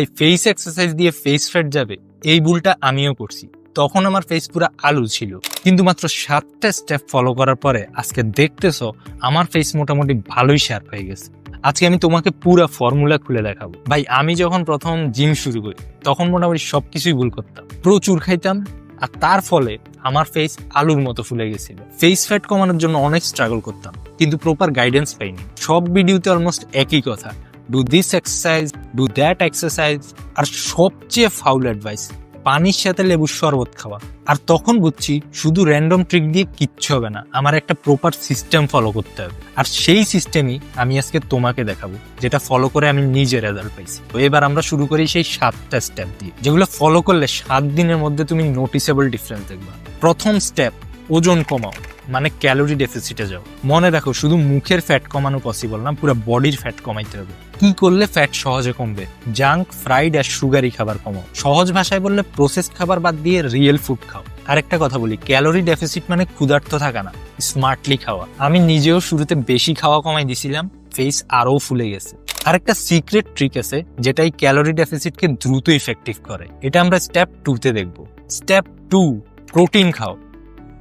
এই face exercise দিয়ে face fat যাবে, এই ভুলটা আমিও করছি। তখন আমার ফেস পুরো আলু ছিল। কিন্তু মাত্র সাতটা স্টেপ ফলো করার পরে আজকে দেখতেছো, আমার ফেস মোটামুটি ভালোই শার্প হয়ে গেছে। আজকে আমি তোমাকে পুরো ফর্মুলা খুলে দেখাবো। ভাই, আমি যখন প্রথম জিম শুরু করি, তখন মোটামুটি সবকিছুই ভুল করতাম। প্রচুর খাইতাম, আর তার ফলে আমার ফেস আলুর মতো ফুলে গেছিল। ফেস ফ্যাট কমানোর জন্য অনেক স্ট্রাগল করতাম, কিন্তু প্রপার গাইডেন্স পাইনি। সব ভিডিওতে অলমোস্ট একই কথা। Do this exercise do that exercise আর সবচেয়ে ফাউল অ্যাডভাইস পানির সাথে লেবুর শরবত খাওয়া। আর তখন বুঝছি শুধু র্যান্ডম ট্রিক দিয়ে কিচ্ছু হবে না, আমার একটা প্রপার সিস্টেম ফলো করতে হবে। আর সেই সিস্টেমই আমি আজকে তোমাকে দেখাবো, যেটা ফলো করে আমি নিজে রেজাল্ট পাইছি। তো এবার আমরা শুরু করি সেই সাতটা স্টেপ দিয়ে, যেগুলো ফলো করলে সাত দিনের মধ্যে তুমি নোটিসেবল ডিফারেন্স দেখবা। প্রথম স্টেপ ওজন কমাও। মানে ক্যালোরি ডেফিসিটে যাও। মনে রাখো, শুধু মুখের ফ্যাট কমানো পসিবল না, পুরো বডির ফ্যাট কমাইতে হবে। কি করলে ফ্যাট সহজে কমবে? জাঙ্ক ফ্রাইড আর সুগারি খাবার কমাও। সহজ ভাষায় বললে প্রসেস খাবার বাদ দিয়ে রিয়েল ফুড খাও। আরেকটা কথা বলি ক্যালোরি ডেফিসিট মানে ক্ষুধার্ত থাকা না স্মার্টলি খাওয়া। আমি নিজেও শুরুতে বেশি খাওয়া কমাই দিছিলাম ফেস আরও ফুলে গেছে। আরেকটা সিক্রেট ট্রিক আছে, যেটা এই ক্যালোরি ডেফিসিটকে দ্রুত ইফেক্টিভ করে। এটা আমরা স্টেপ টুতে দেখব। স্টেপ টু প্রোটিন খাও।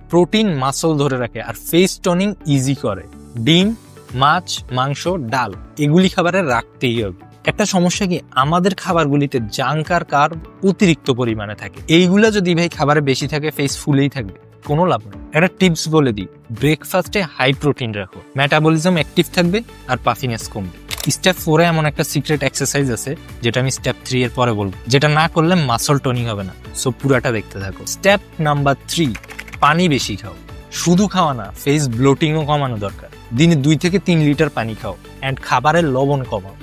প্রোটিন মাসল ধরে রাখে আর ফেস টোনিং ইজি করে। ডিম, মাছ, মাংস, ডাল, এগুলি খাবারে রাখতেই হবে। একটা সমস্যা কি? আমাদের খাবারগুলিতে জাঙ্ক আর কার অতিরিক্ত পরিমাণে থাকে। এইগুলা যদি ভাই খাবারে বেশি থাকে ফেস ফুলেই থাকবে। কোনো লাভ নেই। একটা টিপস বলে দিই। ব্রেকফাস্টে হাই প্রোটিন রাখো। মেটাবলিজম অ্যাক্টিভ থাকবে আর পাফিনেস কমবে। স্টেপ ফোরে এমন একটা সিক্রেট এক্সারসাইজ আছে, যেটা আমি স্টেপ থ্রি এর পরে বলব। যেটা না করলে মাসল টোনিং হবে না। সো পুরাটা দেখতে থাকো। স্টেপ নাম্বার থ্রি পানি বেশি খাও। শুধু খাওয়া না ফেস ব্লোটিংও কমানো দরকার। দিনে দুই থেকে তিন লিটার পানি খাও অ্যান্ড খাবারের লবণ কমাও।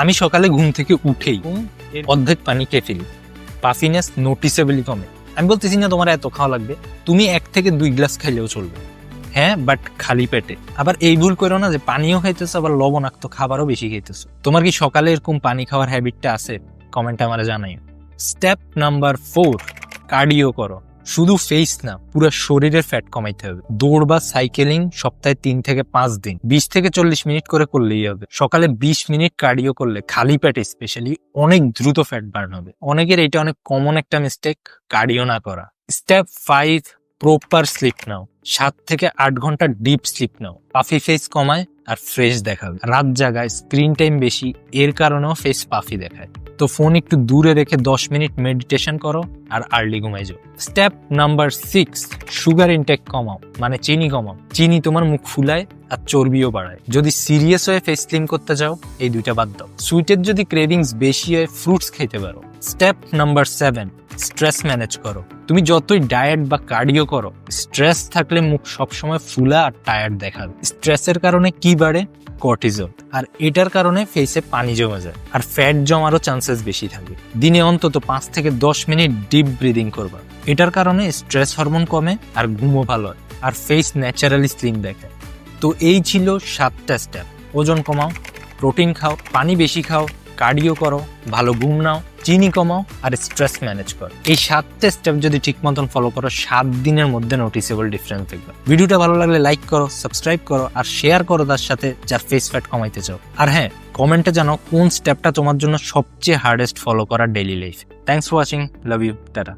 আমি সকালে ঘুম থেকে উঠেই অর্ধেক পানি খেয়ে ফেলি। পাফিনেস নোটিসেবলি কমে। আমি বলতেছি না তোমার এত খাওয়া লাগবে তুমি এক থেকে দুই গ্লাস খাইলেও চলবে। হ্যাঁ বাট খালি পেটে। আবার এই ভুল করো না যে পানিও খাইতেছো আবার লবণাক্ত খাবারও বেশি খাইতেছো। তোমার কি সকালে এরকম পানি খাওয়ার হ্যাবিটটা আছে? কমেন্টে আমার জানাই স্টেপ নাম্বার ফোর কার্ডিও করো। শুধু ফেস না, পুরো শরীরের ফ্যাট কমাইতে হবে। দৌড় বা সাইকেলিং সপ্তাহে তিন থেকে পাঁচ দিন, বিশ থেকে চল্লিশ মিনিট করে করলেই হবে। সকালে বিশ মিনিট কার্ডিও করলে খালি পেটে স্পেশালি অনেক দ্রুত ফ্যাট বার্ন হবে। অনেকের এটা অনেক কমন একটা মিস্টেক কার্ডিও না করা। স্টেপ ফাইভ প্রপার স্লিপ নাও। সাত থেকে আট ঘণ্টা ডিপ স্লিপ নাও। পাফি ফেস কমায় আর ফ্রেশ দেখাবে। রাত জাগায় স্ক্রিন টাইম বেশি, এর কারণেও ফেস পাফি দেখায়। তো ফোন একটু দূরে রেখে দশ মিনিট মেডিটেশন করো আর আর্লি ঘুমাই যাও। Step number six sugar intake কমাও। মানে চিনি কমাও। চিনি তোমার মুখ ফুলায় আর চর্বিও বাড়ায়। যদি সিরিয়াস হয়ে ফেস স্লিম করতে চাও এই দুইটা বাদ দাও। সুইটের যদি ক্রেভিংস বেশি হয় ফ্রুটস খেতে পারো। Step number seven stress manage করো। তুমি যতই ডায়েট বা কার্ডিও করো, স্ট্রেস থাকলে মুখ সবসময় ফুলা আর টায়ার্ড দেখাবে। স্ট্রেসের কারণে কি বাড়ে? কর্টিজল আর এটার কারণে ফেসে পানি জমে যায় আর ফ্যাট জমারও চান্সেস বেশি থাকে। দিনে অন্তত পাঁচ থেকে দশ মিনিট ডিপ ব্রিদিং করবা। এটার কারণে স্ট্রেস হরমোন কমে আর ঘুমও ভালো হয় আর ফেস ন্যাচারালি স্লিম দেখায়। তো এই ছিল সাতটা স্টেপ ওজন কমাও প্রোটিন খাও, পানি বেশি খাও কার্ডিও করো, ভালো ঘুম নাও, চিনি কমাও আর স্ট্রেস ম্যানেজ করো। এই সাতটা স্টেপ যদি ঠিক মতন ফলো করো, সাত দিনের মধ্যে নোটিসেবল ডিফারেন্স দেখবে। ভিডিওটা ভালো লাগলে লাইক করো সাবস্ক্রাইব করো আর শেয়ার করো তার সাথে যার ফেস ফ্যাট কমাইতে চাও। আর হ্যাঁ কমেন্টে জানো কোন স্টেপটা তোমার জন্য সবচেয়ে হার্ডেস্ট ফলো করা daily life thanks for watching love you tata